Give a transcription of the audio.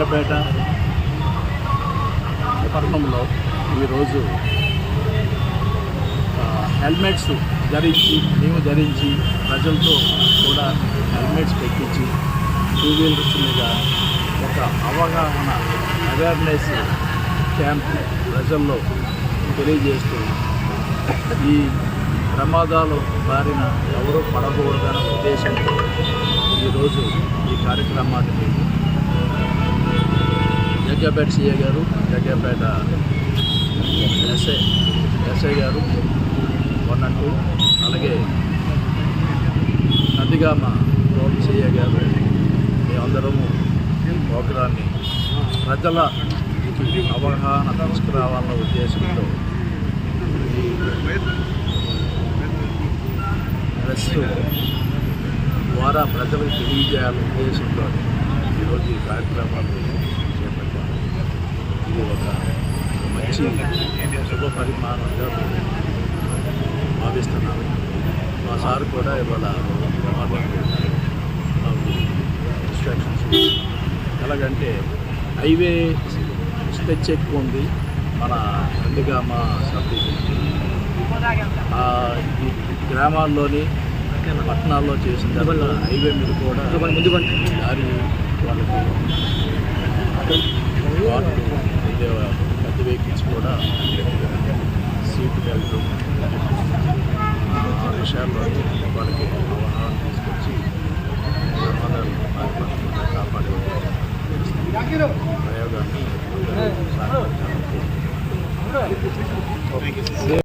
జగ్గపేట పట్టణంలో ఈరోజు హెల్మెట్స్ ధరించి మేము ధరించి ప్రజలతో కూడా హెల్మెట్స్ పెట్టించి టూ వీలర్స్ మీద ఒక అవగాహన అవేర్నెస్ క్యాంప్ ప్రజల్లో తెలియజేస్తూ ఈ ప్రమాదాలు బారిన ఎవరూ పడకూడదనే ఉద్దేశంతో ఈరోజు ఈ కార్యక్రమానికి జగ్గపేట సీఏ గారు జగ్గపేట ఎస్ఐ ఎస్ఐ గారు వన్ అండ్ టూ అలాగే నందిగామ రోడ్ సీఏ గారు మేమందరము ప్రోగ్రాన్ని ప్రజల అవగాహన తీసుకురావాలన్న ఉద్దేశంతో ప్రెస్ ద్వారా ప్రజలకు తెలియజేయాలనే ఉద్దేశంతో ఈరోజు ఈ కార్యక్రమాలు ఇది ఒక మంచి శుభ పరిమాణంగా మేము భావిస్తున్నాము మా సార్ కూడా ఇవాళ మాకు ఇన్స్ట్రక్షన్స్ ఎలాగంటే హైవే స్ట్రెచ్ ఎక్కువ ఉంది. మన సబ్ డివిజన్ ఆ, ఈ గ్రామాల్లోని పట్టణాల్లో చేసిన తర్వాత హైవే మీద కూడా దారి విషయాల్లో వాళ్ళకి అవగాహన తీసుకొచ్చి పాల్పడకుండా కాపాడే ప్రయోగాన్ని సాగించాలని